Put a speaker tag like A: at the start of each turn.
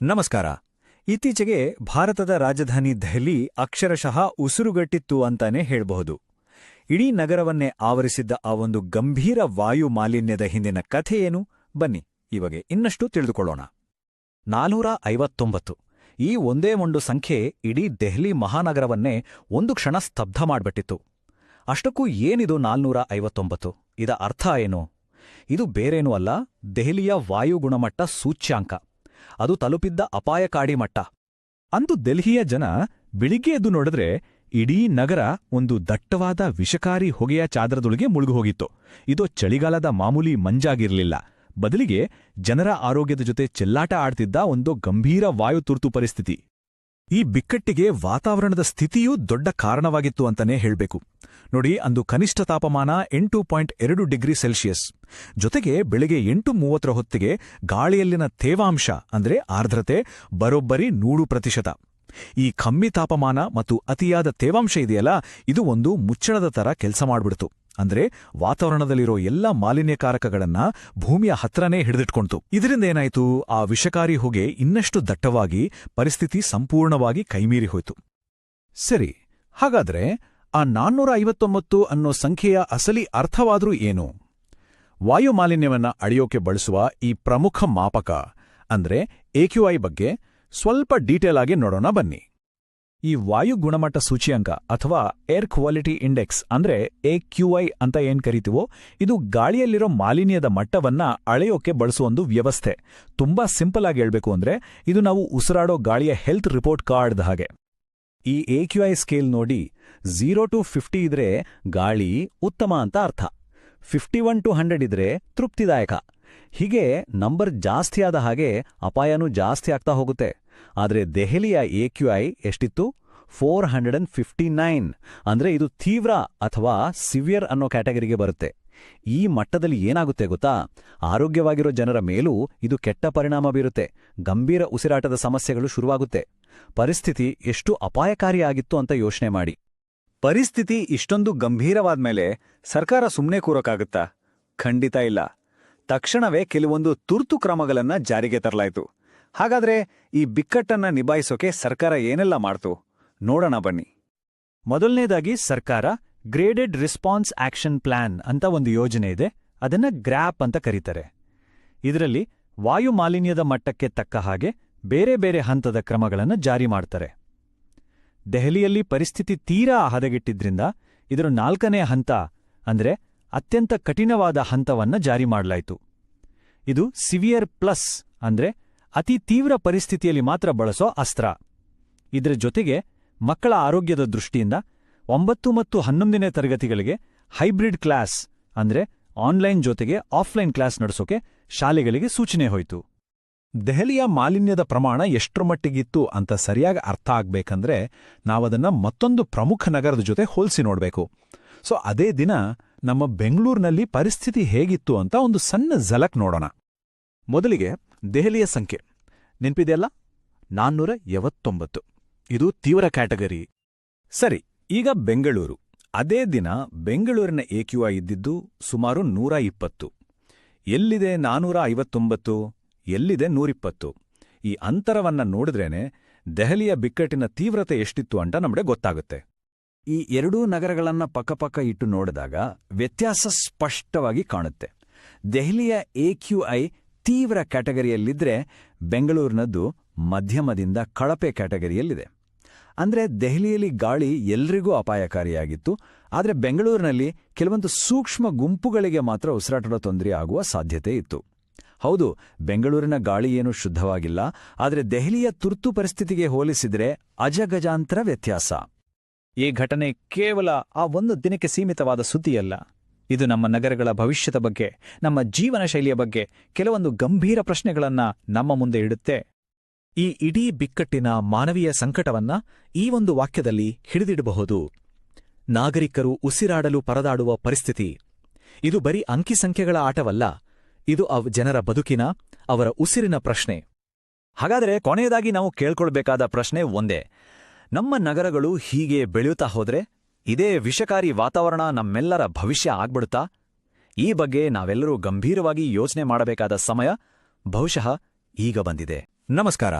A: ನಮಸ್ಕಾರ. ಇತ್ತೀಚೆಗೆ ಭಾರತದ ರಾಜಧಾನಿ ದೆಹಲಿ ಅಕ್ಷರಶಃ ಉಸಿರುಗಟ್ಟಿತ್ತು ಅಂತಾನೆ ಹೇಳಬಹುದು. ಇಡೀ ನಗರವನ್ನೇ ಆವರಿಸಿದ್ದ ಆ ಒಂದು ಗಂಭೀರ ವಾಯು ಮಾಲಿನ್ಯದ ಹಿಂದಿನ ಕಥೆಯೇನು ಬನ್ನಿ, ಇವಗೆ ಇನ್ನಷ್ಟು ತಿಳಿದುಕೊಳ್ಳೋಣ. ನಾನೂರ ಐವತ್ತೊಂಬತ್ತು. ಈ ಒಂದೇ ಒಂದು ಸಂಖ್ಯೆ ಇಡೀ ದೆಹಲಿ ಮಹಾನಗರವನ್ನೇ ಒಂದು ಕ್ಷಣ ಸ್ತಬ್ಧ ಮಾಡ್ಬಿಟ್ಟಿತ್ತು. ಅಷ್ಟಕ್ಕೂ ಏನಿದು ನಾಲ್ನೂರ ಐವತ್ತೊಂಬತ್ತು? ಇದ ಅರ್ಥ ಏನು? ಇದು ಬೇರೇನೂ ಅಲ್ಲ, ದೆಹಲಿಯ ವಾಯು ಗುಣಮಟ್ಟ ಸೂಚ್ಯಾಂಕ. ಅದು ತಲುಪಿದ್ದ ಅಪಾಯಕಾಡಿ ಮಟ್ಟ. ಅಂದು ದೆಲ್ಹಿಯ ಜನ ಬೆಳಿಗ್ಗೆ ಎದ್ದು ನೋಡಿದ್ರೆ ಇಡೀ ನಗರ ಒಂದು ದಟ್ಟವಾದ ವಿಷಕಾರಿ ಹೊಗೆಯ ಚಾದರದೊಳಗೆ ಮುಳುಗುಹೋಗಿತ್ತು ಇದು ಚಳಿಗಾಲದ ಮಾಮೂಲಿ ಮಂಜಾಗಿರಲಿಲ್ಲ. ಬದಲಿಗೆ ಜನರ ಆರೋಗ್ಯದ ಜೊತೆ ಚೆಲ್ಲಾಟ ಆಡ್ತಿದ್ದ ಒಂದು ಗಂಭೀರ ವಾಯು ತುರ್ತು ಪರಿಸ್ಥಿತಿ. ಈ ಬಿಕ್ಕಟ್ಟಿಗೆ ವಾತಾವರಣದ ಸ್ಥಿತಿಯೂ ದೊಡ್ಡ ಕಾರಣವಾಗಿತ್ತು ಅಂತಾನೆ ಹೇಳಬೇಕು. ನೋಡಿ, ಅಂದು ಕನಿಷ್ಠ ತಾಪಮಾನ ಎಂಟು ಪಾಯಿಂಟ್ ಎರಡು ಡಿಗ್ರಿ ಸೆಲ್ಸಿಯಸ್. ಜೊತೆಗೆ ಬೆಳಿಗ್ಗೆ ಎಂಟು ಮೂವತ್ತರ ಹೊತ್ತಿಗೆ ಗಾಳಿಯಲ್ಲಿನ ತೇವಾಂಶ, ಅಂದ್ರೆ ಆರ್ದ್ರತೆ, ಬರೋಬ್ಬರಿ ನೂರು ಪ್ರತಿಶತ. ಈ ಕಮ್ಮಿ ತಾಪಮಾನ ಮತ್ತು ಅತಿಯಾದ ತೇವಾಂಶ ಇದೆಯಲ್ಲ, ಇದು ಒಂದು ಮುಚ್ಚಳದ ತರ ಕೆಲಸ ಮಾಡ್ಬಿಡ್ತು. ಅಂದ್ರೆ ವಾತಾವರಣದಲ್ಲಿರೋ ಎಲ್ಲ ಮಾಲಿನ್ಯಕಾರಕಗಳನ್ನ ಭೂಮಿಯ ಹತ್ರನೇ ಹಿಡಿದಿಟ್ಕೊಂತು ಇದರಿಂದ ಏನಾಯ್ತು? ಆ ವಿಷಕಾರಿ ಹೊಗೆ ಇನ್ನಷ್ಟು ದಟ್ಟವಾಗಿ ಪರಿಸ್ಥಿತಿ ಸಂಪೂರ್ಣವಾಗಿ ಕೈಮೀರಿ ಹೋಯಿತು. ಸರಿ, ಹಾಗಾದ್ರೆ ಆ ನಾನ್ನೂರ ಐವತ್ತೊಂಬತ್ತು ಅನ್ನೋ ಸಂಖ್ಯೆಯ ಅಸಲಿ ಅರ್ಥವಾದ್ರೂ ಏನು? ವಾಯು ಮಾಲಿನ್ಯವನ್ನ ಅಳೆಯೋಕೆ ಬಳಸುವ ಈ ಪ್ರಮುಖ ಮಾಪಕ ಅಂದ್ರೆ ಎಕ್ಯುಐ ಬಗ್ಗೆ ಸ್ವಲ್ಪ ಡೀಟೇಲ್ ಆಗಿ ನೋಡೋಣ ಬನ್ನಿ. ಈ ವಾಯು ಗುಣಮಟ್ಟ ಸೂಚ್ಯಂಕ ಅಥವಾ ಏರ್ ಕ್ವಾಲಿಟಿ ಇಂಡೆಕ್ಸ್ ಅಂದ್ರೆ ಕ್ಯೂಐ ಅಂತ ಏನ್ ಕರಿತೀವೋ, ಇದು ಗಾಳಿಯಲ್ಲಿರೋ ಮಾಲಿನ್ಯದ ಮಟ್ಟವನ್ನ ಅಳೆಯೋಕೆ ಬಳಸುವ ಒಂದು ವ್ಯವಸ್ಥೆ. ತುಂಬಾ ಸಿಂಪಲ್ ಆಗಿ ಹೇಳ್ಬೇಕು ಅಂದ್ರೆ, ಇದು ನಾವು ಉಸಿರಾಡೋ ಗಾಳಿಯ ಹೆಲ್ತ್ ರಿಪೋರ್ಟ್ ಕಾರ್ಡ್ದ ಹಾಗೆ. ಈ ಎ ಕ್ಯೂಐ ಸ್ಕೇಲ್ ನೋಡಿ ಝೀರೋ ಟು ಫಿಫ್ಟಿ ಇದ್ರೆ ಗಾಳಿ ಉತ್ತಮ ಅಂತ ಅರ್ಥ. ಫಿಫ್ಟಿ ಒನ್ ಟು ಹಂಡ್ರೆಡ್ ಇದ್ರೆ ತೃಪ್ತಿದಾಯಕ. ಹೀಗೆ ನಂಬರ್ ಜಾಸ್ತಿಯಾದ ಹಾಗೆ ಅಪಾಯನೂ ಜಾಸ್ತಿ ಆಗ್ತಾ ಹೋಗುತ್ತೆ. ಆದರೆ ದೆಹಲಿಯ ಎ ಕ್ಯೂ ಐ ಎಷ್ಟಿತ್ತು? Four hundred and fifty nine. ಅಂದ್ರೆ ಇದು ತೀವ್ರ ಅಥವಾ ಸಿವಿಯರ್ ಅನ್ನೋ ಕ್ಯಾಟಗರಿಗೆ ಬರುತ್ತೆ. ಈ ಮಟ್ಟದಲ್ಲಿ ಏನಾಗುತ್ತೆ ಗೊತ್ತಾ? ಆರೋಗ್ಯವಾಗಿರೋ ಜನರ ಮೇಲೂ ಇದು ಕೆಟ್ಟ ಪರಿಣಾಮ ಬೀರುತ್ತೆ. ಗಂಭೀರ ಉಸಿರಾಟದ ಸಮಸ್ಯೆಗಳು ಶುರುವಾಗುತ್ತೆ. ಪರಿಸ್ಥಿತಿ ಎಷ್ಟು ಅಪಾಯಕಾರಿಯಾಗಿತ್ತು ಅಂತ ಯೋಚನೆ ಮಾಡಿ. ಪರಿಸ್ಥಿತಿ ಇಷ್ಟೊಂದು ಗಂಭೀರವಾದ್ಮೇಲೆ ಸರ್ಕಾರ ಸುಮ್ಮನೆ ಕೂರೋಕ್ಕಾಗುತ್ತಾ? ಖಂಡಿತ ಇಲ್ಲ. ತಕ್ಷಣವೇ ಕೆಲವೊಂದು ತುರ್ತು ಕ್ರಮಗಳನ್ನ ಜಾರಿಗೆ ತರಲಾಯಿತು. ಹಾಗಾದ್ರೆ ಈ ಬಿಕ್ಕಟ್ಟನ್ನ ನಿಭಾಯಿಸೋಕೆ ಸರ್ಕಾರ ಏನೆಲ್ಲ ಮಾಡ್ತು? ನೋಡೋಣ ಬನ್ನಿ. ಮೊದಲನೇದಾಗಿ ಸರ್ಕಾರ ಗ್ರೇಡೆಡ್ ರಿಸ್ಪಾನ್ಸ್ ಆಕ್ಷನ್ ಪ್ಲಾನ್ ಅಂತ ಒಂದು ಯೋಜನೆ ಇದೆ. ಅದನ್ನ ಗ್ರ್ಯಾಪ್ ಅಂತ ಕರೀತಾರೆ. ಇದರಲ್ಲಿ ವಾಯು ಮಾಲಿನ್ಯದ ಮಟ್ಟಕ್ಕೆ ತಕ್ಕ ಹಾಗೆ ಬೇರೆ ಬೇರೆ ಹಂತದ ಕ್ರಮಗಳನ್ನು ಜಾರಿ ಮಾಡ್ತಾರೆ. ದೆಹಲಿಯಲ್ಲಿ ಪರಿಸ್ಥಿತಿ ತೀರಾ ಹದಗೆಟ್ಟಿದ್ರಿಂದ ಇದರ ನಾಲ್ಕನೇ ಹಂತ ಅಂದ್ರೆ ಅತ್ಯಂತ ಕಠಿಣವಾದ ಹಂತವನ್ನ ಜಾರಿ ಮಾಡಲಾಯಿತು. ಇದು ಸಿವಿಯರ್ ಪ್ಲಸ್ ಅಂದ್ರೆ ಅತಿ ತೀವ್ರ ಪರಿಸ್ಥಿತಿಯಲ್ಲಿ ಮಾತ್ರ ಬಳಸೋ ಅಸ್ತ್ರ. ಇದರ ಜೊತೆಗೆ ಮಕ್ಕಳ ಆರೋಗ್ಯದ ದೃಷ್ಟಿಯಿಂದ ಒಂಬತ್ತು ಮತ್ತು ಹನ್ನೊಂದನೇ ತರಗತಿಗಳಿಗೆ ಹೈಬ್ರಿಡ್ ಕ್ಲಾಸ್, ಅಂದ್ರೆ ಆನ್ಲೈನ್ ಜೊತೆಗೆ ಆಫ್ಲೈನ್ ಕ್ಲಾಸ್ ನಡೆಸೋಕೆ ಶಾಲೆಗಳಿಗೆ ಸೂಚನೆ ಹೋಯಿತು. ದೆಹಲಿಯ ಮಾಲಿನ್ಯದ ಪ್ರಮಾಣ ಎಷ್ಟರ ಮಟ್ಟಿಗಿತ್ತು ಅಂತ ಸರಿಯಾಗಿ ಅರ್ಥ ಆಗ್ಬೇಕಂದ್ರೆ ನಾವದನ್ನ ಮತ್ತೊಂದು ಪ್ರಮುಖ ನಗರದ ಜೊತೆ ಹೋಲಿಸಿ ನೋಡಬೇಕು. ಸೊ, ಅದೇ ದಿನ ನಮ್ಮ ಬೆಂಗಳೂರಿನಲ್ಲಿ ಪರಿಸ್ಥಿತಿ ಹೇಗಿತ್ತು ಅಂತ ಒಂದು ಸಣ್ಣ ಝಲಕ್ ನೋಡೋಣ. ಮೊದಲಿಗೆ ದೆಹಲಿಯ ಸಂಖ್ಯೆ. ನೆನ್ಪಿದೆಯಲ್ಲ? ನಾನ್ನೂರ ಎವತ್ತೊಂಬತ್ತು ಇದು ತೀವ್ರ ಕ್ಯಾಟಗರಿ. ಸರಿ, ಈಗ ಬೆಂಗಳೂರು. ಅದೇ ದಿನ ಬೆಂಗಳೂರಿನ ಎಕ್ಯುಐ ಇದ್ದಿದ್ದು ಸುಮಾರು ನೂರ ಇಪ್ಪತ್ತು ಎಲ್ಲಿದೆ ನಾನೂರ ಐವತ್ತೊಂಬತ್ತು ಎಲ್ಲಿದೆ ನೂರಿಪ್ಪತ್ತು? ಈ ಅಂತರವನ್ನ ನೋಡಿದ್ರೇನೆ ದೆಹಲಿಯ ಬಿಕ್ಕಟ್ಟಿನ ತೀವ್ರತೆ ಎಷ್ಟಿತ್ತು ಅಂತ ನಮಗೆ ಗೊತ್ತಾಗುತ್ತೆ. ಈ ಎರಡೂ ನಗರಗಳನ್ನ ಪಕ್ಕಪಕ್ಕ ಇಟ್ಟು ನೋಡಿದಾಗ ವ್ಯತ್ಯಾಸ ಸ್ಪಷ್ಟವಾಗಿ ಕಾಣುತ್ತೆ. ದೆಹಲಿಯ ಎಕ್ಯುಐ ತೀವ್ರ ಕ್ಯಾಟಗರಿಯಲ್ಲಿದ್ರೆ ಬೆಂಗಳೂರಿನದ್ದು ಮಧ್ಯಮದಿಂದ ಕಳಪೆ ಕ್ಯಾಟಗರಿಯಲ್ಲಿದೆ. ಅಂದ್ರೆ ದೆಹಲಿಯಲ್ಲಿ ಗಾಳಿ ಎಲ್ರಿಗೂ ಅಪಾಯಕಾರಿಯಾಗಿತ್ತು, ಆದರೆ ಬೆಂಗಳೂರಿನಲ್ಲಿ ಕೆಲವೊಂದು ಸೂಕ್ಷ್ಮ ಗುಂಪುಗಳಿಗೆ ಮಾತ್ರ ಉಸಿರಾಟದ ತೊಂದರೆ ಆಗುವ ಸಾಧ್ಯತೆ ಇತ್ತು. ಹೌದು, ಬೆಂಗಳೂರಿನ ಗಾಳಿ ಏನು ಶುದ್ಧವಾಗಿಲ್ಲ, ಆದರೆ ದೆಹಲಿಯ ತುರ್ತು ಪರಿಸ್ಥಿತಿಗೆ ಹೋಲಿಸಿದರೆ ಅಜಗಜಾಂತರ ವ್ಯತ್ಯಾಸ. ಈ ಘಟನೆ ಕೇವಲ ಆ ಒಂದು ದಿನಕ್ಕೆ ಸೀಮಿತವಾದ ಸುದ್ದಿಯಲ್ಲ. ಇದು ನಮ್ಮ ನಗರಗಳ ಭವಿಷ್ಯದ ಬಗ್ಗೆ, ನಮ್ಮ ಜೀವನ ಶೈಲಿಯ ಬಗ್ಗೆ ಕೆಲವೊಂದು ಗಂಭೀರ ಪ್ರಶ್ನೆಗಳನ್ನ ನಮ್ಮ ಮುಂದೆ ಇಡುತ್ತೆ. ಈ ಇಡೀ ಬಿಕ್ಕಟ್ಟಿನ ಮಾನವೀಯ ಸಂಕಟವನ್ನ ಈ ಒಂದು ವಾಕ್ಯದಲ್ಲಿ ಹಿಡಿದಿಡಬಹುದು. ನಾಗರಿಕರು ಉಸಿರಾಡಲು ಪರದಾಡುವ ಪರಿಸ್ಥಿತಿ. ಇದು ಬರೀ ಅಂಕಿಸಂಖ್ಯೆಗಳ ಆಟವಲ್ಲ, ಇದು ಅವ್ ಜನರ ಬದುಕಿನ, ಅವರ ಉಸಿರಿನ ಪ್ರಶ್ನೆ. ಹಾಗಾದರೆ ಕೊನೆಯದಾಗಿ ನಾವು ಕೇಳ್ಕೊಳ್ಬೇಕಾದ ಪ್ರಶ್ನೆ ಒಂದೇ. ನಮ್ಮ ನಗರಗಳು ಹೀಗೆ ಬೆಳೆಯುತ್ತಾ ಹೋದ್ರೆ ಇದೇ ವಿಷಕಾರಿ ವಾತಾವರಣ ನಮ್ಮೆಲ್ಲರ ಭವಿಷ್ಯ ಆಗ್ಬಿಡುತ್ತಾ? ಈ ಬಗ್ಗೆ ನಾವೆಲ್ಲರೂ ಗಂಭೀರವಾಗಿ ಯೋಚನೆ ಮಾಡಬೇಕಾದ ಸಮಯ ಬಹುಶಃ ಈಗ ಬಂದಿದೆ. ನಮಸ್ಕಾರ.